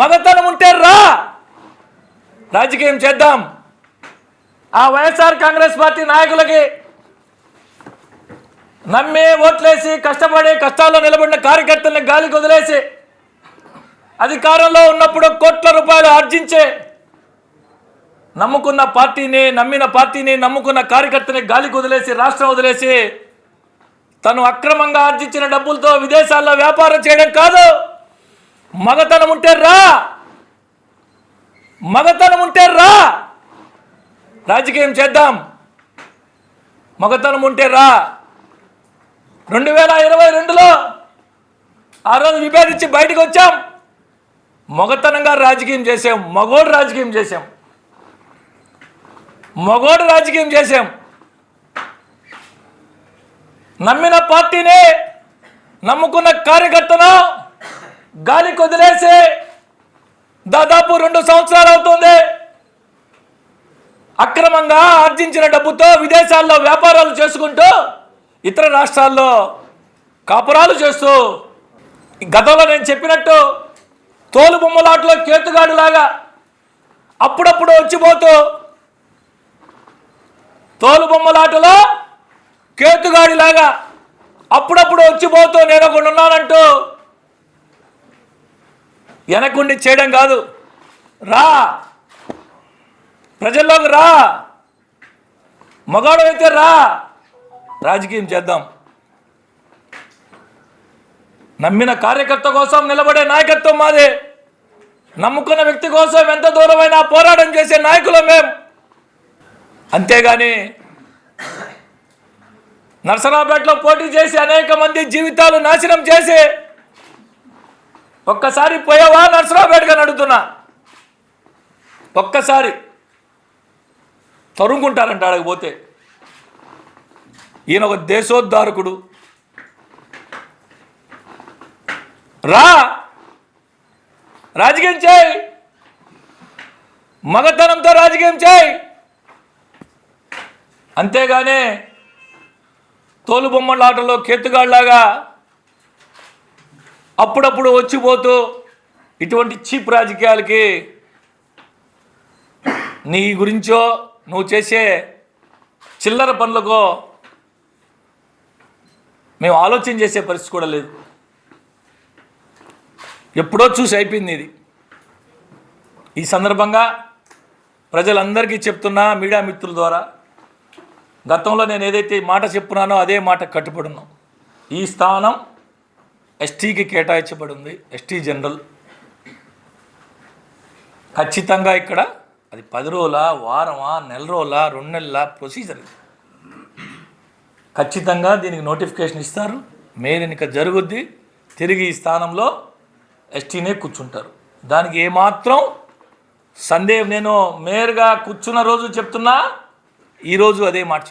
మగతనం ఉంటే రా. రాజకీయం చేద్దాం. ఆ వైఎస్ఆర్ కాంగ్రెస్ పార్టీ నాయకులకి నమ్మి ఓట్లేసి కష్టపడి కష్టాల్లో నిలబడిన కార్యకర్తల్ని గాలికి వదిలేసి అధికారంలో ఉన్నప్పుడు కోట్ల రూపాయలు ఆర్జించే నమ్ముకున్న పార్టీని నమ్మిన పార్టీని నమ్ముకున్న కార్యకర్తని గాలికి వదిలేసి రాష్ట్రం వదిలేసి తను అక్రమంగా ఆర్జించిన డబ్బులతో విదేశాల్లో వ్యాపారం చేయడం కాదు. మగతనం ఉంటే రా. మగతనం ఉంటే రా. రాజకీయం చేద్దాం. మగతనం ఉంటే రా. రెండు వేల ఇరవై రెండులో ఆ రోజు విభేదించి బయటకు వచ్చాం. మగతనంగా రాజకీయం చేసాం మగోడు రాజకీయం చేసాం మగోడు రాజకీయం చేసాం నమ్మిన పార్టీని నమ్ముకున్న కార్యకర్తను గాలి వదిలేసి దాదాపు రెండు సంవత్సరాలు అవుతుంది. అక్రమంగా ఆర్జించిన డబ్బుతో విదేశాల్లో వ్యాపారాలు చేసుకుంటూ ఇతర రాష్ట్రాల్లో కాపురాలు చేస్తూ గతంలో నేను చెప్పినట్టు తోలు బొమ్మలాట్లో కేతుగాడిలాగా అప్పుడప్పుడు వచ్చిపోతూ తోలు బొమ్మలాటలో కేతుగాడిలాగా అప్పుడప్పుడు వచ్చిపోతూ నేను ఒకడున్నానంటూ వెనకుండి చేయడం కాదు. రా. ప్రజల్లోకి రా. మగాడు అయితే రా. రాజకీయం చేద్దాం. నమ్మిన కార్యకర్త కోసం నిలబడే నాయకత్వం మాదే. నమ్ముకున్న వ్యక్తి కోసం ఎంత దూరమైనా పోరాటం చేసే నాయకులు మేము అంతేగాని నర్సరాపేటలో పోటీ చేసి అనేక మంది జీవితాలు నాశనం చేసి ఒక్కసారి పోయావా? నర్సరాపేటగా నడుతున్నా ఒక్కసారి. తరుముకుంటారంట అడగపోతే ఈయన ఒక దేశోద్ధారకుడు. రా. రాజకీయం చేయి. మగతనంతో రాజకీయం చేయి. అంతేగానే తోలు బొమ్మల కేతుగాళ్ళలాగా అప్పుడప్పుడు వచ్చిపోతూ ఇటువంటి చీప్ రాజకీయాలకి నీ గురించో నువ్వు చేసే చిల్లర పనులకో మేము ఆలోచన చేసే పరిస్థితి కూడా లేదు. ఎప్పుడో చూసి అయిపోయింది ఇది. ఈ సందర్భంగా ప్రజలందరికీ చెప్తున్నా మీడియా మిత్రుల ద్వారా గతంలో నేను ఏదైతే మాట చెప్పున్నానో అదే మాట కట్టుబడున్నాం ఈ స్థానం ఎస్టీకి కేటాయించబడింది ఎస్టీ జనరల్. ఖచ్చితంగా ఇక్కడ అది పది రోజుల వారమా నెల రోజుల రెండు నెలల ప్రొసీజర్ ఇది. ఖచ్చితంగా దీనికి నోటిఫికేషన్ ఇస్తారు. మేలు ఎన్నిక జరుగుద్ది. తిరిగి ఈ స్థానంలో ఎస్టీనే కూర్చుంటారు. దానికి ఏమాత్రం సందేహం నేను మేయర్గా కూర్చున్న రోజు చెప్తున్నా ఈరోజు అదే మాట చెప్తున్నా.